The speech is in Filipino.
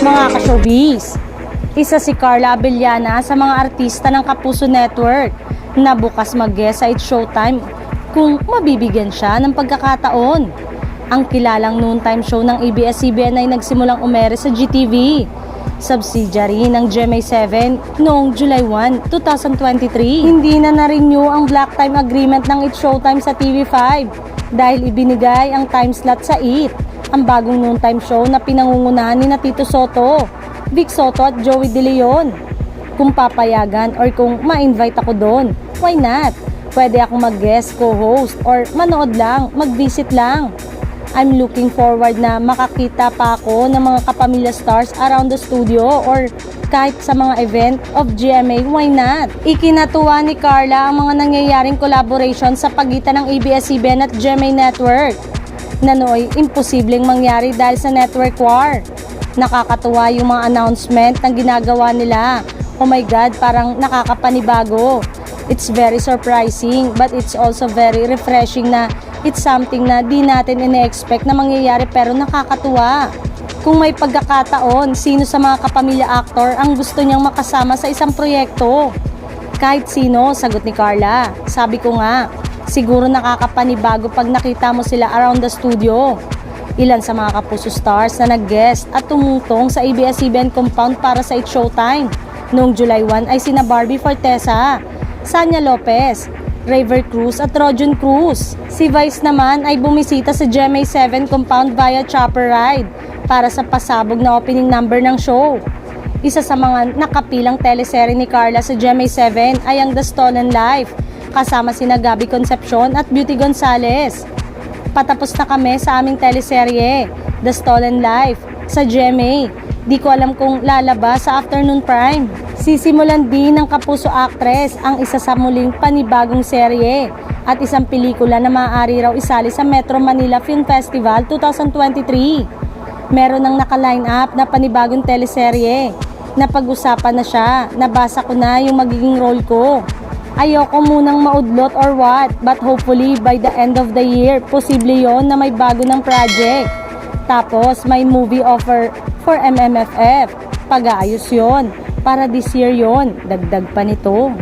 Mga ka-showbiz, isa si Carla Abellana sa mga artista ng Kapuso Network na bukas mag-guest sa It's Showtime kung mabibigyan siya ng pagkakataon. Ang kilalang noontime show ng ABS-CBN ay nagsimulang umere sa GTV, subsidiary ng GMA7 noong July 1, 2023. Hindi na na-renew ang black time agreement ng It's Showtime sa TV5 dahil ibinigay ang time slot sa IT, ang bagong noontime show na pinangungunahan ni na Tito Soto, Vic Soto at Joey De Leon. Kung papayagan or kung ma-invite ako doon, why not? Pwede akong mag-guest, co-host, or manood lang, mag-visit lang. I'm looking forward na makakita pa ako ng mga kapamilya stars around the studio or kahit sa mga event of GMA, why not? Ikinatuwa ni Carla ang mga nangyayaring collaboration sa pagitan ng ABS-CBN at GMA Network na nooy imposibleng mangyari dahil sa network war. Nakakatuwa yung mga announcement ng ginagawa nila. Oh my God, parang nakakapanibago. It's very surprising but it's also very refreshing na it's something na di natin ine-expect na mangyayari pero nakakatuwa. Kung may pagkakataon, sino sa mga kapamilya actor ang gusto niyang makasama sa isang proyekto? Kahit sino, sagot ni Carla. Sabi ko nga, siguro nakakapanibago pag nakita mo sila around the studio. Ilan sa mga kapuso stars na nag-guest at tumutong sa ABS-CBN compound para sa It's Showtime. Noong July 1 ay sina Barbie Fortesa, Sanya Lopez, Raver Cruz at Rojan Cruz. Si Vice naman ay bumisita sa GMA7 compound via chopper ride para sa pasabog na opening number ng show. Isa sa mga nakapilang teleserye ni Carla sa GMA7 ay ang The Stolen Life, kasama sina Gabby Concepcion at Beauty Gonzales. Patapos na kami sa aming teleserye, The Stolen Life, sa GMA. Di ko alam kung lalabas sa afternoon prime. Sisimulan din ng Kapuso Actress ang isa sa muling panibagong serye at isang pelikula na maaari raw isali sa Metro Manila Film Festival 2023. Meron ng naka-line up na panibagong teleserye. Napag-usapan na siya. Nabasa ko na yung magiging role ko. Ayoko munang maudlot or what, but hopefully by the end of the year, posible yon na may bago ng project. Tapos may movie offer for MMFF. Pag-aayos yon. Para this year yon, dagdag pa nito.